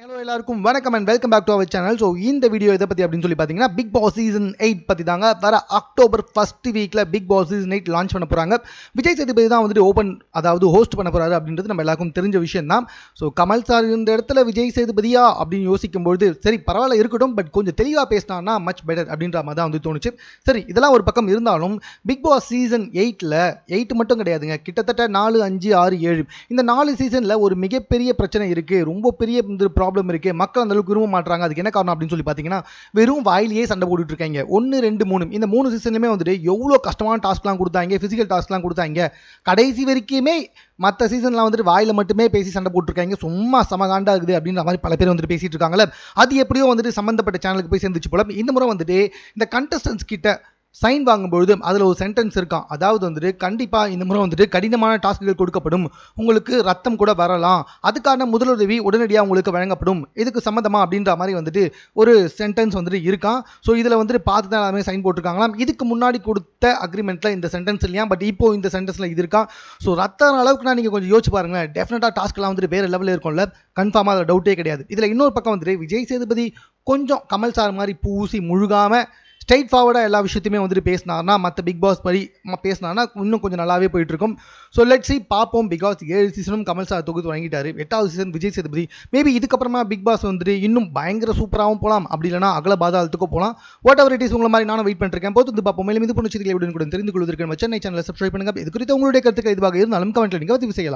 Hello எல்லாருக்கும் வணக்கம் and welcome back to our channel so இந்த வீடியோ இதை பற்றி அப்படின்னு சொல்லி பார்த்தீங்கன்னா பிக் பாஸ் சீசன் எயிட் பற்றி தாங்க வர அக்டோபர் ஃபர்ஸ்ட் வீக்கில் Bigg Boss season eight launch பண்ண போகிறாங்க விஜய் சேதுபதி தான் வந்துட்டு ஓப்பன் அதாவது ஹோஸ்ட் பண்ண போகிறாரு அப்படின்றது நம்ம எல்லாருக்கும் தெரிஞ்ச விஷயம் தான். ஸோ கமல் சார் இந்த இடத்துல விஜய் சேதுபதியா அப்படின்னு யோசிக்கும்பொழுது சரி பரவாயில்ல இருக்கட்டும் பட் கொஞ்சம் தெளிவாக பேசினான்னா மச் பெட்டர் அப்படின்ற மாதிரி தான் வந்து தோணுச்சு. சரி இதெல்லாம் ஒரு பக்கம் இருந்தாலும் பிக் பாஸ் சீசன் எயிட்டில் எயிட் மட்டும் கிடையாதுங்க. கிட்டத்தட்ட நாலு அஞ்சு ஆறு ஏழு. இந்த நாலு சீசனில் ஒரு மிகப்பெரிய பிரச்சனை இருக்குது ரொம்ப பெரிய ப்ராப்ளம் இருக்கு. மக்கள் அந்த அளவுக்கு விரும்ப மாட்டாங்க அதுக்கு என்ன காரணம் அப்படின்னு சொல்லி பார்த்தீங்கன்னா வெறும் வாயிலேயே சண்டை போட்டுட்டு இருக்காங்க. ஒன்று ரெண்டு மூணு. இந்த மூணு சீசன்லையுமே வந்துட்டு எவ்வளோ கஷ்டமான டாஸ்க்லாம் கொடுத்தாங்க ஃபிசிக்கல் டாஸ்க்லாம் கொடுத்தாங்க. கடைசி வரைக்குமே மற்ற சீசன்லாம் வந்துட்டு வாயில் மட்டுமே பேசி சண்டை போட்டுருக்காங்க. சும்மா சமகாண்டா இருக்குது அப்படின்ற மாதிரி பல பேர் வந்துட்டு பேசிட்டு இருக்காங்களே அது எப்படியோ வந்துட்டு சம்மந்தப்பட்ட சேனலுக்கு போய் சேர்ந்துச்சு போல. இந்த முறை வந்துட்டு இந்த கண்டஸ்டன்ஸ் கிட்ட சைன் வாங்கும்பொழுது அதில் ஒரு சென்டென்ஸ் இருக்கான் அதாவது வந்துட்டு கண்டிப்பாக இந்த முறை வந்துட்டு கடினமான டாஸ்க்குகள் கொடுக்கப்படும். உங்களுக்கு ரத்தம் கூட வரலாம். அதுக்கான முதலுதவி உடனடியாக உங்களுக்கு வழங்கப்படும். இதுக்கு சம்மந்தமா அப்படின்ற மாதிரி வந்துட்டு ஒரு சென்டென்ஸ் வந்துட்டு இருக்கான் ஸோ இதில் வந்துட்டு பார்த்து தான் எல்லாமே சைன் போட்டிருக்காங்களாம். இதுக்கு முன்னாடி கொடுத்த அக்ரிமெண்ட்டில் இந்த சென்டென்ஸ் இல்லையா? பட் இப்போ இந்த சென்டென்ஸில் இது இருக்கா? ஸோ ரத்த அளவுக்குனா நீங்கள் கொஞ்சம் யோசிச்சு பாருங்களேன். டெஃபினட்டாக டாஸ்க்லாம் வந்துட்டு வேறு லெவலில் இருக்கும்ல. கன்ஃபார்மாக அதில் டவுட்டே கிடையாது. இதில் இன்னொரு பக்கம் வந்துட்டு விஜய் சேதுபதி கொஞ்சம் கமல் சார் மாதிரி பூசி முழுகாமல் ஸ்ட்ரைட் ஃபார்வர்டாக எல்லா விஷயத்தையுமே வந்துட்டு பேசினார்னா மற்ற பிக் பாஸ் படி பேசினார்னா இன்னும் கொஞ்சம் நல்லாவே போயிட்டுருக்கும். ஸோ லெட் சி பார்ப்போம். பிகாஸ் ஏழு சீசனும் கமல் சார் தொகுத்து வாங்கிட்டாரு எட்டாவது சீசன் விஜய் சேதுபதி. மேபி இதுக்கப்புறமா பிக் பாஸ் வந்துட்டு இன்னும் பயங்கர சூப்பராகவும் போகலாம் அப்படி இல்லைனா அகல பாதாளத்துக்கும் போகலாம் வாட் எவர் இட் இஸ் உங்களை மாதிரி நானும் வெயிட் பண்ணிருக்கேன் போது வந்து பார்ப்போம். மேலும் இது பண்ணி செய்திகளை கூட தெரிந்து கொள்வதற்கு நம்ம சென்னை சேனலை சப்ஸ்கிரைப் பண்ணுங்க. இது குறித்து உங்களுடைய கருத்துக்கள் இதுவாக இருந்தாலும் கமெண்ட்டில் நீங்கள் பதிவு செய்யலாம்.